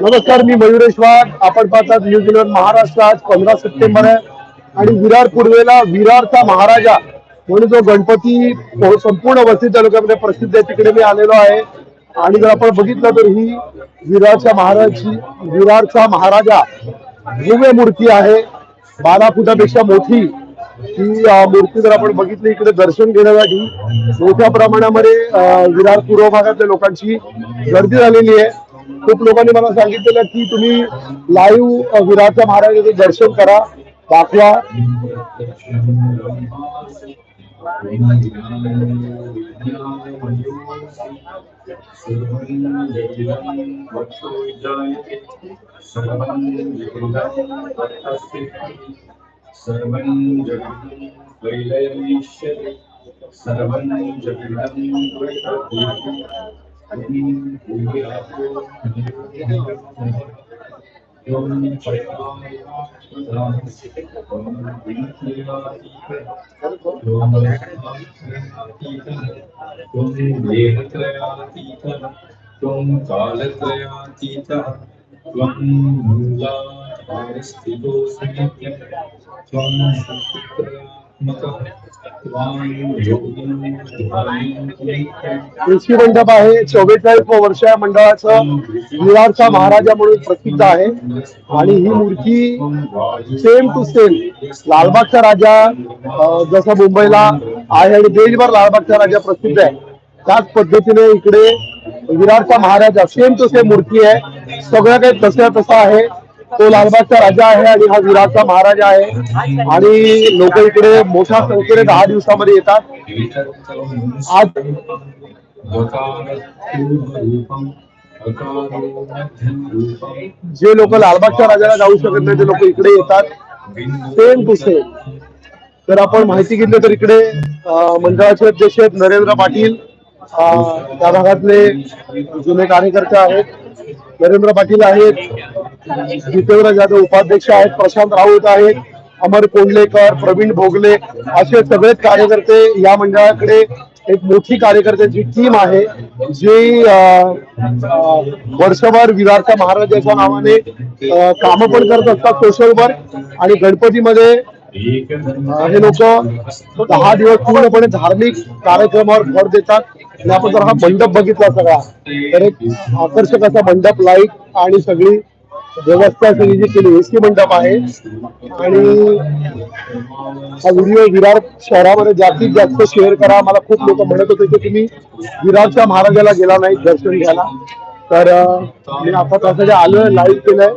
नमस्कार मी मयुरेश वाघ. आपण पाहतात न्यूझीलंड महाराष्ट्र आज पंधरा सप्टेंबर आहे. आणि विरार पूर्वेला विरारचा महाराजा म्हणून जो गणपती संपूर्ण वस्ती तालुक्यामध्ये प्रसिद्ध आहे तिकडे मी आलेलो आहे. आणि जर आपण बघितलं तर ही विरारच्या महाराजची विरारचा महाराजा भव्य मूर्ती आहे. बारा फुटापेक्षा मोठी ही मूर्ती जर आपण बघितली इकडे दर्शन घेण्यासाठी मोठ्या प्रमाणामध्ये विरार पूर्व भागातल्या लोकांची गर्दी झालेली आहे. खूप लोकांनी मला सांगितलेलं की तुम्ही लाईव्ह विरारच्या महाराजांचे दर्शन करा दाखवा. सर्वं जगं वैलयमिष्यति सर्वं जगं त्वं कालत्रयातीतः त्वं मूला नित्यं त्वं सत्पुत्रात्मकः मंडप आहे चव्वेचाळीस वर्ष या मंडळाचं विरारचा महाराजा म्हणून प्रसिद्ध आहे. आणि ही मूर्ती सेम टू सेम लालबागचा राजा जसं मुंबईला आहे आणि देशभर लालबागचा राजा प्रसिद्ध आहे. त्याच पद्धतीने इकडे विरारचा महाराजा सेम टू सेम मूर्ती आहे. सगळं काही तसं तसं आहे. तो लालबागचा राजा आहे आणि हा विराटचा महाराजा आहे. आणि लोक इकडे मोठ्या संख्येने दहा दिवसामध्ये येतात. आज जे लोक लालबागच्या राजाला जाऊ शकत नाही ते लोक इकडे येतात. Same to same. तर आपण माहिती घेतली तर इकडे मंडळाचे अध्यक्ष आहेत नरेंद्र पाटील. अं, त्या भागातले जुने कार्यकर्ते आहेत. नरेंद्र पाटील आहेत. जितेंद्र जाधव उपाध्यक्ष आहेत प्रशांत राऊत आहेत अमर कोंडलेकर प्रवीण भोगले असे सगळेच कार्यकर्ते या मंडळाकडे एक मोठी कार्यकर्त्याची टीम आहे जी वर्षभर विरारच्या महाराजाच्या नावाने काम पण करत असतात सोशल वर्क आणि गणपतीमध्ये हे लोक दहा दिवस पूर्णपणे धार्मिक कार्यक्रमावर भर देतात. आणि आपण जर हा मंडप बघितला सगळा. तर एक आकर्षक असा मंडप लाइट आणि सगळी व्यवस्था सगळी जी केली एसी मंडप आहे. आणि हा व्हिडिओ विरार शहरामध्ये जास्तीत जास्त शेअर करा. मला खूप लोक म्हणत होते की तुम्ही विरारच्या महाराजाला गेला नाही दर्शन घ्यायला. तर मी आता त्यासाठी आलोय लाईव्ह केलंय.